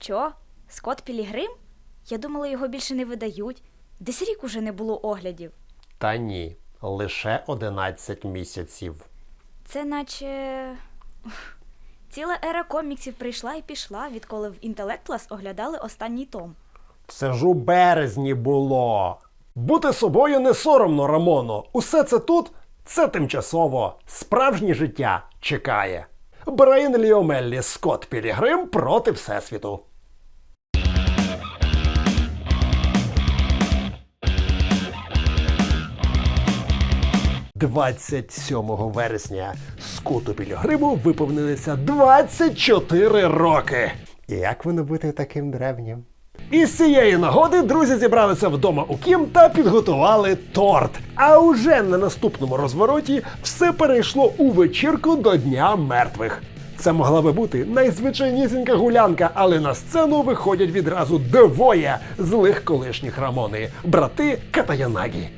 Що? Скот Пілігрим? Я думала, його більше не видають. Десь рік уже не було оглядів. Та ні, лише 11 місяців. Це наче. Ціла ера коміксів прийшла і пішла, відколи в Інтелектлас оглядали останній том. Це ж у березні було. Бути собою не соромно, Рамоно. Усе це тут це тимчасово. Справжнє життя чекає. Брайан Ліомеллі Скотт Пілігрим проти Всесвіту. «27 вересня Скоту Пілігриму виповнилися 24 роки. Як воно бути таким древнім? І з цієї нагоди друзі зібралися вдома у Кім та підготували торт. А уже на наступному розвороті все перейшло у вечірку до Дня мертвих. Це могла би бути найзвичайнісінька гулянка, але на сцену виходять відразу двоє злих колишніх Рамони брати Катаянагі.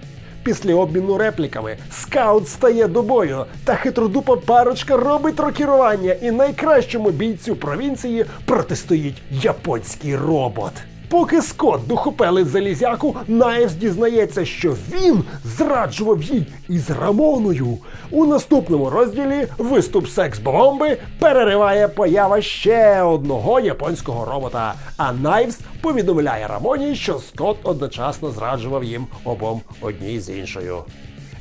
Після обміну репліками скаут стає до бою, та хитродупа парочка робить рокірування, і найкращому бійцю провінції протистоїть японський робот. Поки Скот духопелить залізяку, Найвс дізнається, що він зраджував їй із Рамоною. У наступному розділі виступ секс-бомби перериває поява ще одного японського робота. А Найвс повідомляє Рамоні, що Скот одночасно зраджував їм обом одній з іншою.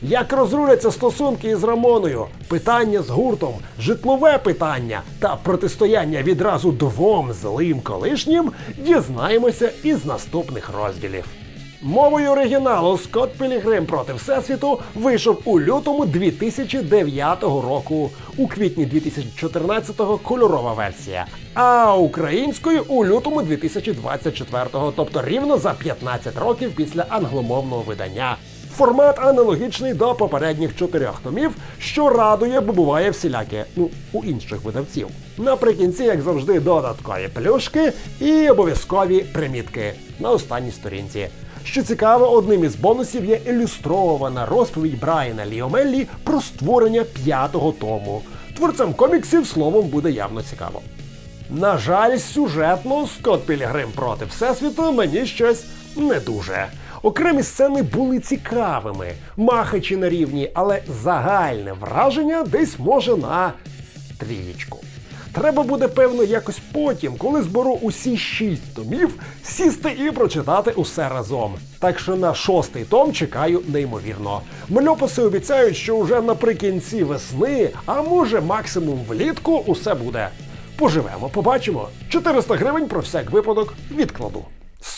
Як розруляться стосунки із Рамоною, питання з гуртом, житлове питання та протистояння відразу двом злим колишнім, дізнаємося із наступних розділів. Мовою оригіналу Скотт Пілігрим проти Всесвіту вийшов у лютому 2009 року. У квітні 2014-го кольорова версія, а українською у лютому 2024-го, тобто рівно за 15 років після англомовного видання. Формат аналогічний до попередніх чотирьох томів, що радує, бо буває всіляке, ну, у інших видавців. Наприкінці, як завжди, додаткові плюшки і обов'язкові примітки на останній сторінці. Що цікаво, одним із бонусів є ілюстрована розповідь Брайана Ліомеллі про створення п'ятого тому. Творцям коміксів словом буде явно цікаво. На жаль, сюжетно Скотт Пілігрим проти Всесвіту мені щось не дуже. Окремі сцени були цікавими, махачі на рівні, але загальне враження десь може на трієчку. Треба буде, певно, якось потім, коли зберу усі шість томів, сісти і прочитати усе разом. Так що на шостий том чекаю неймовірно. Мальописи обіцяють, що вже наприкінці весни, а може максимум влітку, усе буде. Поживемо, побачимо. 400 гривень про всяк випадок відкладу.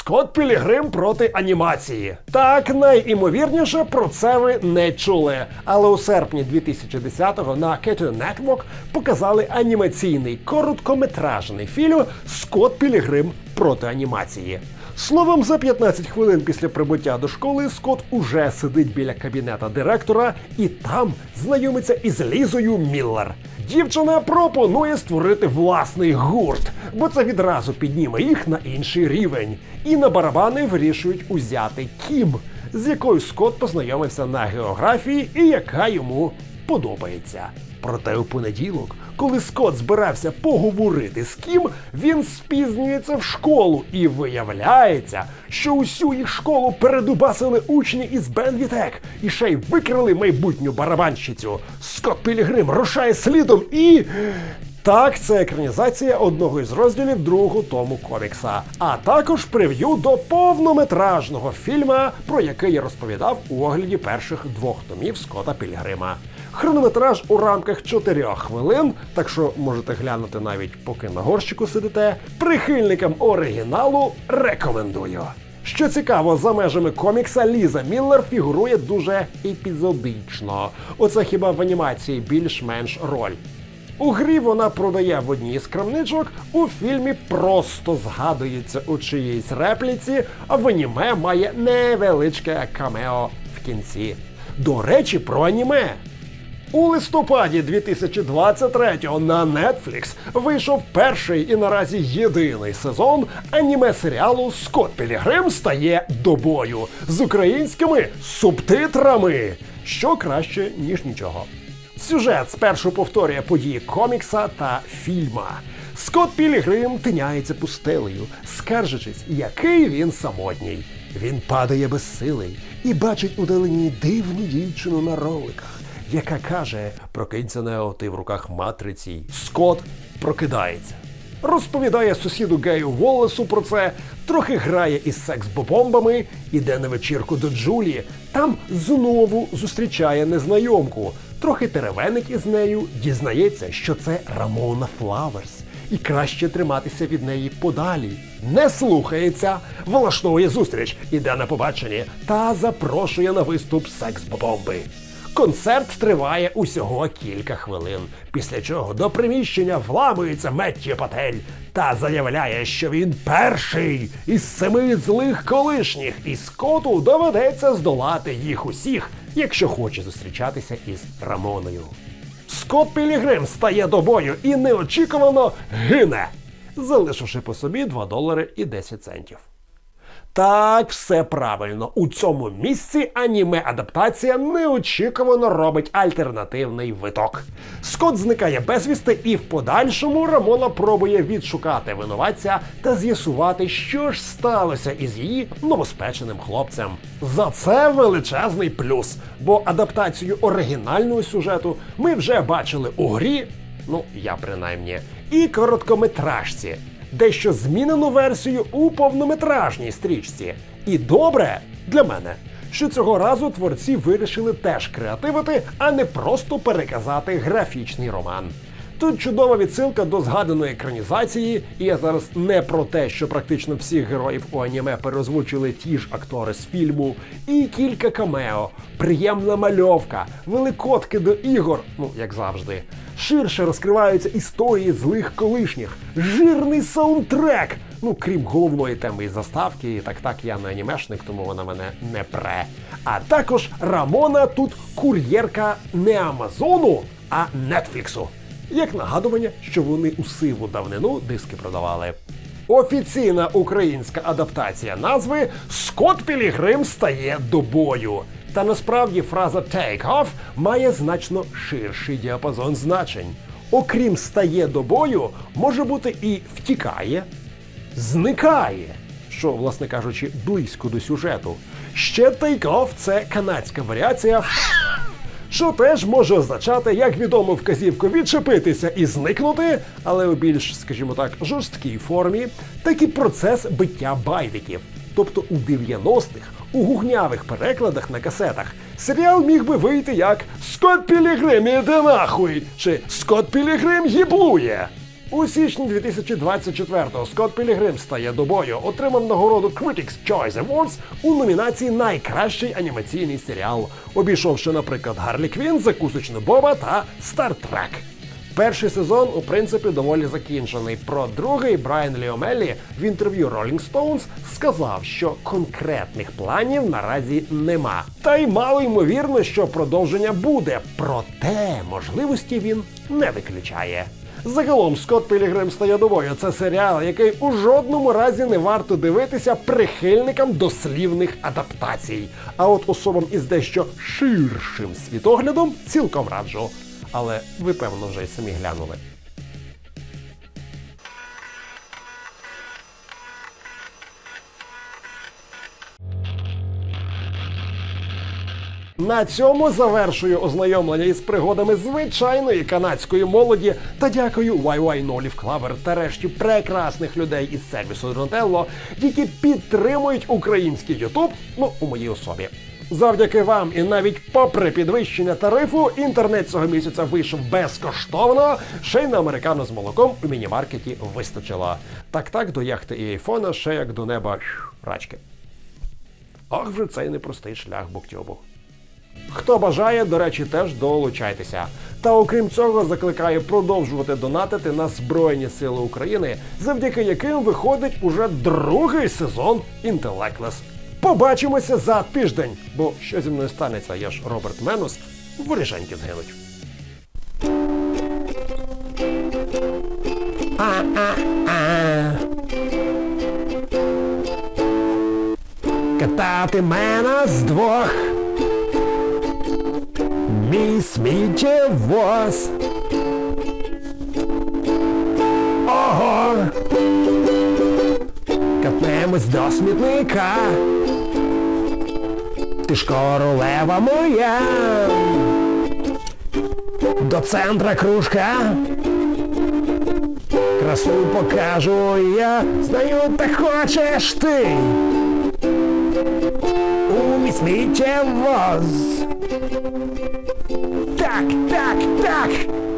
Скот Пілігрим проти анімації. Так, найімовірніше про це ви не чули. Але у серпні 2010-го на Cartoon Network показали анімаційний короткометражний фільм Скот Пілігрим проти анімації. Словом, за 15 хвилин після прибуття до школи Скот уже сидить біля кабінета директора і там знайомиться із Лізою Міллер. Дівчина пропонує створити власний гурт, бо це відразу підніме їх на інший рівень. І на барабани вирішують узяти Кім, з якою Скот познайомився на географії і яка йому подобається. Проте у понеділок, коли Скот збирався поговорити з Кім, він спізнюється в школу і виявляється, що усю їх школу передубасили учні із Бенвітек і ще й викрили майбутню барабанщицю. Скот Пілігрим рушає слідом і. Так, це екранізація одного із розділів другого тому комікса, а також прев'ю до повнометражного фільма, про який я розповідав у огляді перших двох томів Скота Пілігрима. Хронометраж у рамках 4 хвилин, так що можете глянути навіть поки на горщику сидите. Прихильникам оригіналу рекомендую. Що цікаво, за межами комікса Ліза Міллер фігурує дуже епізодично. Оце хіба в анімації більш-менш роль. У грі вона продає в одній з крамничок, у фільмі просто згадується у чиїсь репліці, а в аніме має невеличке камео в кінці. До речі, про аніме. У листопаді 2023-го на Netflix вийшов перший і наразі єдиний сезон аніме серіалу Скот Пілігрим стає до бою з українськими субтитрами, що краще ніж нічого. Сюжет спершу повторює події комікса та фільма. Скот Пілігрим тиняється пустелею, скаржачись, який він самотній. Він падає безсилий і бачить удалині дивну дівчину на роликах, яка каже: Прокинься Нео, ти в руках матриці. Скот прокидається. Розповідає сусіду Гею Волесу про це, трохи грає із секс-бомбами, іде на вечірку до Джулі. Там знову зустрічає незнайомку. Трохи теревенить із нею, дізнається, що це Рамона Флаверс. І краще триматися від неї подалі. Не слухається, влаштовує зустріч, іде на побачення та запрошує на виступ секс-бомби. Концерт триває усього кілька хвилин, після чого до приміщення вламується Меттію Патель та заявляє, що він перший із семи злих колишніх, і Скоту доведеться здолати їх усіх, якщо хоче зустрічатися із Рамоною. Скот Пілігрим стає до бою і неочікувано гине, залишивши по собі 2 долари і 10 центів. Так, все правильно. У цьому місці аніме-адаптація неочікувано робить альтернативний виток. Скот зникає безвісти, і в подальшому Рамона пробує відшукати винуватця та з'ясувати, що ж сталося із її новоспеченим хлопцем. За це величезний плюс, бо адаптацію оригінального сюжету ми вже бачили у грі, ну я принаймні, і короткометражці дещо змінену версію у повнометражній стрічці. І добре для мене, що цього разу творці вирішили теж креативити, а не просто переказати графічний роман. Тут чудова відсилка до згаданої екранізації, і я зараз не про те, що практично всіх героїв у аніме переозвучили ті ж актори з фільму, і кілька камео, приємна мальовка, великодки до ігор, ну як завжди. Ширше розкриваються історії злих колишніх, жирний саундтрек. Ну, крім головної теми і заставки, і так так я не анімешник, тому вона мене не пре. А також Рамона тут кур'єрка не Амазону, а Нетфліксу. Як нагадування, що вони у сиву давнину диски продавали. Офіційна українська адаптація назви Скот Пілігрим стає до бою. Та насправді фраза «take off» має значно ширший діапазон значень. Окрім стає до бою, може бути і втікає, зникає, що, власне кажучи, близько до сюжету. Ще take off – це канадська варіація що теж може означати як відому вказівку відчепитися і зникнути, але у більш, скажімо так, жорсткій формі, так і процес биття байдиків. Тобто у 90-х, у гугнявих перекладах на касетах, серіал міг би вийти як Скот Пілігрим іде нахуй чи Скот Пілігрим їблує. У січні 2024-го Скотт Пілігрим стає до бою, отримав нагороду Critics' Choice Awards у номінації Найкращий анімаційний серіал, обійшовши, наприклад, Гарлі Квін, Закусочну Боба та Trek. Перший сезон, у принципі, доволі закінчений. Про другий Брайан Ліомелі в інтерв'ю Rolling Stones сказав, що конкретних планів наразі нема. Та й мало ймовірно, що продовження буде, проте можливості він не виключає. Загалом Скотт Пілігрим стає довою. Це серіал, який у жодному разі не варто дивитися прихильникам дослівних адаптацій. А от особам із дещо ширшим світоглядом цілком раджу. Але ви певно вже й самі глянули. На цьому завершую ознайомлення із пригодами звичайної канадської молоді та дякую YY Нолів Клавер та решті прекрасних людей із сервісу Donatello, які підтримують український Ютуб, ну у моїй особі. Завдяки вам і навіть попри підвищення тарифу, інтернет цього місяця вийшов безкоштовно. Ще й на американо з молоком у міні-маркеті вистачило. Так так до яхти і айфона, ще як до неба рачки. Ох, вже цей непростий шлях буктюбу. Хто бажає, до речі, теж долучайтеся. Та окрім цього, закликаю продовжувати донатити на Збройні Сили України, завдяки яким виходить уже другий сезон Інтелеклес. Побачимося за тиждень, бо що зі мною станеться, я ж Роберт Менус, воріженьки згинуть. Катати мене з двох Візьміть вас. Ого! Капнемось до смітника. Ти ж королева моя. До центра кружка. Красу покажу я. Знаю, ти хочеш ти. Увісміть вас сміттєвоз. Так, так, так.